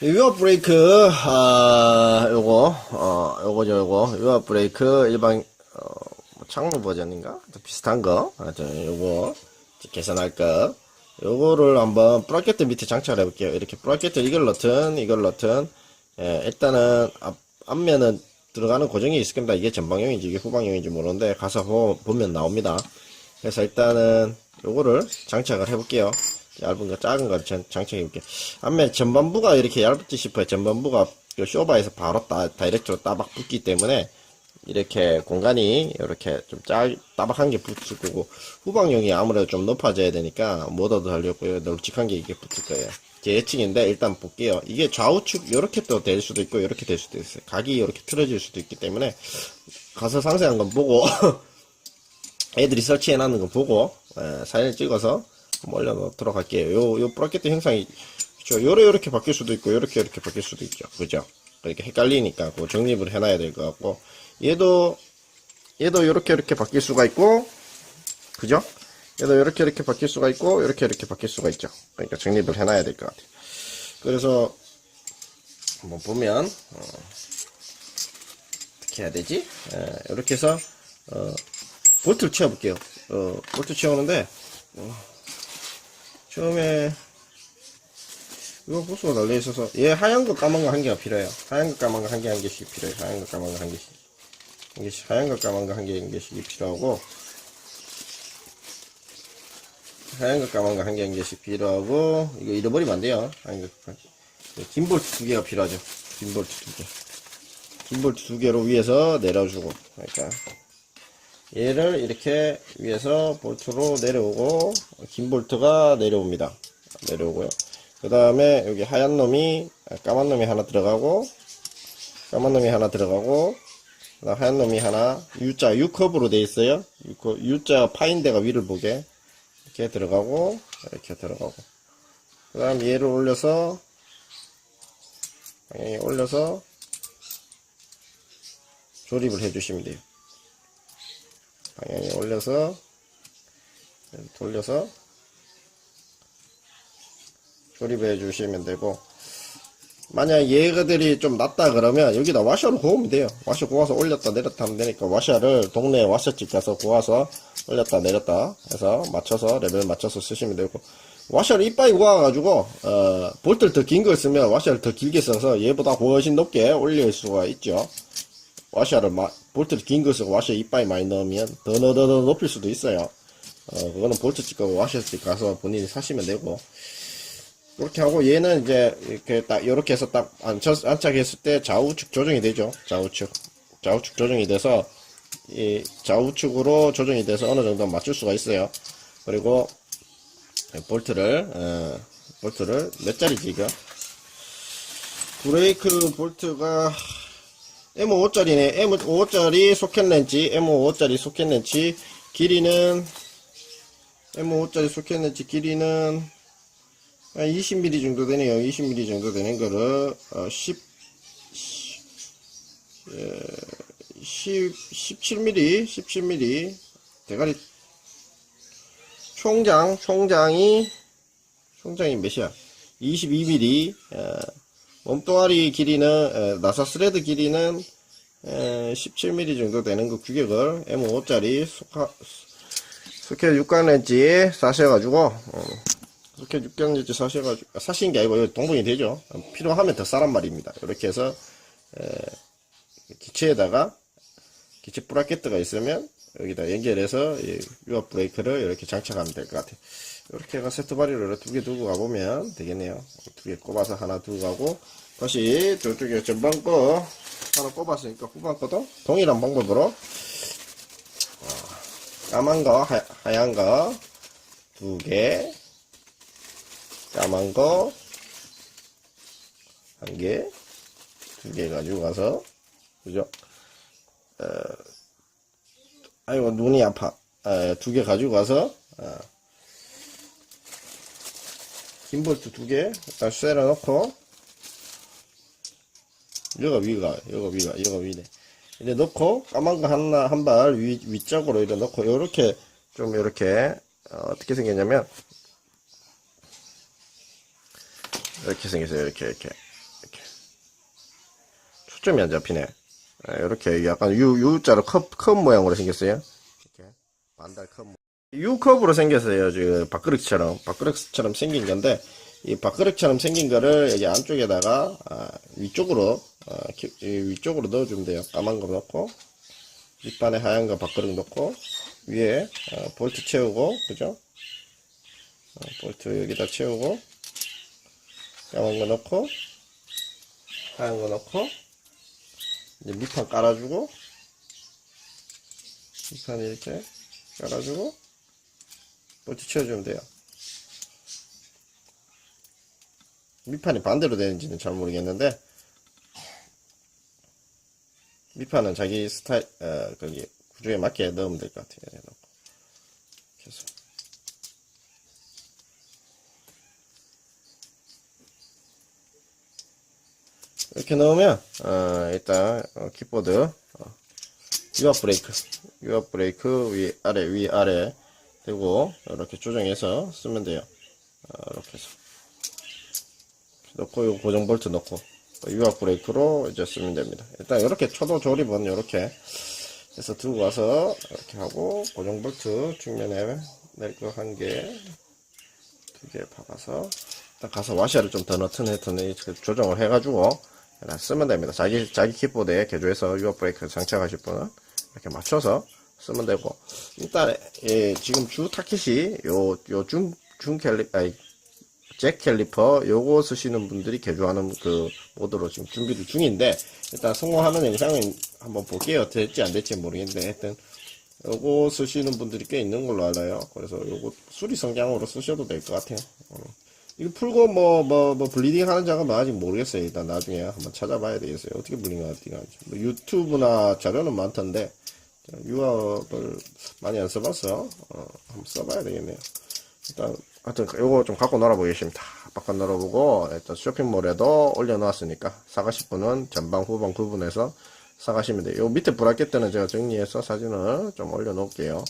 유압 브레이크, 아, 요거, 어, 요거죠, 요거. 유압 브레이크 일반, 어, 뭐 창로 버전인가? 또 비슷한 거. 하여튼, 요거, 이제 계산할 거. 요거를 한번 브라켓 밑에 장착을 해볼게요. 이렇게 브라켓 이걸 넣든, 이걸 넣든, 예, 일단은 앞, 앞면은 들어가는 고정이 있을 겁니다. 이게 전방형인지 이게 후방형인지 모르는데, 가서 보, 보면 나옵니다. 그래서 일단은 요거를 장착을 해볼게요. 얇은 거, 작은 거 전- 장착해 볼게요. 앞면 전반부가 이렇게 얇지 싶어요. 전반부가 요 쇼바에서 바로 따, 다이렉트로 따박 붙기 때문에 이렇게 공간이 이렇게 좀 짜, 따박한 게 붙을 거고 후방용이 아무래도 좀 높아져야 되니까 모터도 달렸고요. 널찍한 게 이게 붙을 거예요. 제 예측인데 일단 볼게요. 이게 좌우측 이렇게 또 될 수도 있고 이렇게 될 수도 있어요. 각이 이렇게 틀어질 수도 있기 때문에 가서 상세한 건 보고 애들이 설치해 놨는 거 보고 예, 사진 찍어서 올려놓도록 할게요. 요, 요 브라켓 형상이 그죠? 요래 요렇게 바뀔 수도 있고 요렇게 요렇게 바뀔 수도 있죠. 그죠? 그렇게 헷갈리니까 그 정립을 해놔야 될 것 같고 얘도 얘도 요렇게 요렇게 바뀔 수가 있고 그죠? 얘도 요렇게 이렇게 바뀔 수가 있고 요렇게 이렇게 바뀔 수가 있죠. 그러니까 정립을 해놔야 될 것 같아요. 그래서 한번 보면 어, 어떻게 해야 되지? 예, 이렇게 해서 어, 볼트를 채워볼게요. 어, 볼트 채우는데, 어, 처음에, 이거 호수가 달려있어서, 얘 하얀 거 까만 거 한 개가 필요해요. 하얀 거 까만 거 한 개 한 개씩 필요해요. 하얀 거 까만 거 한 개씩. 한 개씩, 하얀 거 까만 거 한 개 한 개씩이 필요하고, 하얀 거 까만 거 한 개 한 개씩 필요하고, 이거 잃어버리면 안 돼요. 하얀 거, 긴 볼트 두 개가 필요하죠. 긴 볼트 두 개. 긴 볼트 두 개로 위에서 내려주고, 그러니까, 얘를 이렇게 위에서 볼트로 내려오고 긴 볼트가 내려옵니다. 내려오고요. 그 다음에 여기 하얀 놈이 아, 까만 놈이 하나 들어가고 까만 놈이 하나 들어가고 하얀 놈이 하나 U자 U컵으로 돼 있어요. U자 파인 데가 위를 보게 이렇게 들어가고 이렇게 들어가고. 그 다음 얘를 올려서 방향에 올려서 조립을 해 주시면 돼요 방향에 올려서 돌려서 조립해 주시면 되고 만약 얘가들이 좀 낮다 그러면 여기다 와셔를 고으면 돼요. 와셔 고아서 올렸다 내렸다 하면 되니까 와셔를 동네 와셔집 가서 고아서 올렸다 내렸다 해서 맞춰서 레벨 맞춰서 쓰시면 되고 와셔를 이빨이 고아가지고 어, 볼트를 더 긴 걸 쓰면 와셔를 더 길게 써서 얘보다 훨씬 높게 올릴 수가 있죠 와샤를 마, 볼트를 긴 것을 와샤 이빨이 많이 넣으면 더, 더, 더, 더 높일 수도 있어요. 어, 그거는 볼트 집 가고 와샤 집 가서 본인이 사시면 되고. 그렇게 하고 얘는 이제 이렇게 딱, 이렇게 해서 딱 안착, 안착했을 때 좌우측 조정이 되죠. 좌우측. 좌우측 조정이 돼서 이 좌우측으로 조정이 돼서 어느 정도 맞출 수가 있어요. 그리고 볼트를, 어, 볼트를 몇 자리지, 이거? 브레이크 볼트가 M5짜리네. M5짜리 소켓 렌치, M5짜리 소켓 렌치, 길이는, M5짜리 소켓 렌치 길이는, 한 20mm 정도 되네요. 20mm 정도 되는 거를, 어, 10, 10, 17mm, 17mm, 대가리, 총장, 총장이, 총장이 몇이야? 22mm, 어, 몸뚱아리 길이는 에, 나사 스레드 길이는 에, 17mm 정도 되는 그 규격을 M5짜리 소켓 6간 렌치 사셔가지고 어, 소켓 6간 렌치 사셔가지고 아, 사신 게 아니고 동봉이 되죠. 필요하면 더 싸란 말입니다. 이렇게 해서 에, 기체에다가 기체 브라켓트가 있으면 여기다 연결해서 이 유압 브레이크를 이렇게 장착하면 될 것 같아요 이렇게 해가 세트 바리를 두 개 두고 가보면 되겠네요. 두 개 꼽아서 하나 두고 가고, 다시 저쪽에 전방 거 하나 꼽았으니까 후방 거도 동일한 방법으로, 어, 까만 거, 하, 하얀 거 두 개, 까만 거 한 개, 두 개 가지고 가서, 그죠? 어, 아이고, 눈이 아파. 두개 가지고 가서, 어, 긴 볼트 두 개, 일단 쇠를 넣고, 여가 위가, 여가 위가, 여가 위네. 이래 넣고, 까만 거 하나, 한 발 위, 위쪽으로 이래 넣고, 요렇게, 좀 요렇게, 어, 떻게 생겼냐면, 이렇게 생겼어요, 이렇게, 이렇게. 초점이 안 잡히네. 이렇게 약간 U, U자로 컵, 컵 모양으로 생겼어요. 이렇게 반달 컵. U컵으로 생겼어요. 지금 밥그릇처럼. 밥그릇처럼 생긴 건데, 이 밥그릇처럼 생긴 거를 여기 안쪽에다가, 아, 위쪽으로, 아, 위쪽으로 넣어주면 돼요. 까만 거 넣고, 밑반에 하얀 거 밥그릇 넣고, 위에, 어, 볼트 채우고, 그죠? 어, 볼트 여기다 채우고, 까만 거 넣고, 하얀 거 넣고, 이제 밑판 깔아주고, 밑판 이렇게 깔아주고, 볼트 채워주면 돼요. 밑판이 반대로 되는지는 잘 모르겠는데, 밑판은 자기 스타일, 어, 거기, 구조에 맞게 넣으면 될 것 같아요. 넣고. 이렇게 넣으면, 어, 일단, 어, 키보드, 어, 유압 브레이크, 유압 브레이크 위, 아래, 위, 아래, 되고, 이렇게 조정해서 쓰면 돼요. 어, 이렇게 해서. 넣고, 요 고정 볼트 넣고, 유압 브레이크로 이제 쓰면 됩니다. 일단, 이렇게 초도 조립은 이렇게 해서 들고 와서, 이렇게 하고, 고정 볼트 측면에 낼 거 한 개, 두개 박아서, 일단 가서 와셔를 좀 더 넣든 했든 이렇게 조정을 해가지고, 쓰면 됩니다. 자기, 자기 키보드에 개조해서 유압 브레이크 장착하실 분은 이렇게 맞춰서 쓰면 되고, 일단, 예, 지금 주 타켓이 요, 요 중, 중 캘리, 아니, 잭 캘리퍼 요거 쓰시는 분들이 개조하는 그 모드로 지금 준비를 중인데, 일단 성공하는 영상은 한번 볼게요. 될지 안 될지 모르겠는데, 하여튼, 요거 쓰시는 분들이 꽤 있는 걸로 알아요. 그래서 요거 수리 성장으로 쓰셔도 될 것 같아요. 어. 이거 풀고 뭐, 뭐, 뭐, 블리딩 하는 작업은 아직 모르겠어요. 일단 나중에 한번 찾아봐야 되겠어요. 어떻게 블리딩 하는지. 뭐 유튜브나 자료는 많던데, 유압을 많이 안 써봤어. 어, 한번 써봐야 되겠네요. 일단, 하여튼, 요거 좀 갖고 놀아보겠습니다. 바깥 놀아보고, 일단 쇼핑몰에도 올려놓았으니까, 사가실 분은 전방, 후방 구분해서 사가시면 돼요. 요 밑에 브라켓들은 제가 정리해서 사진을 좀 올려놓을게요.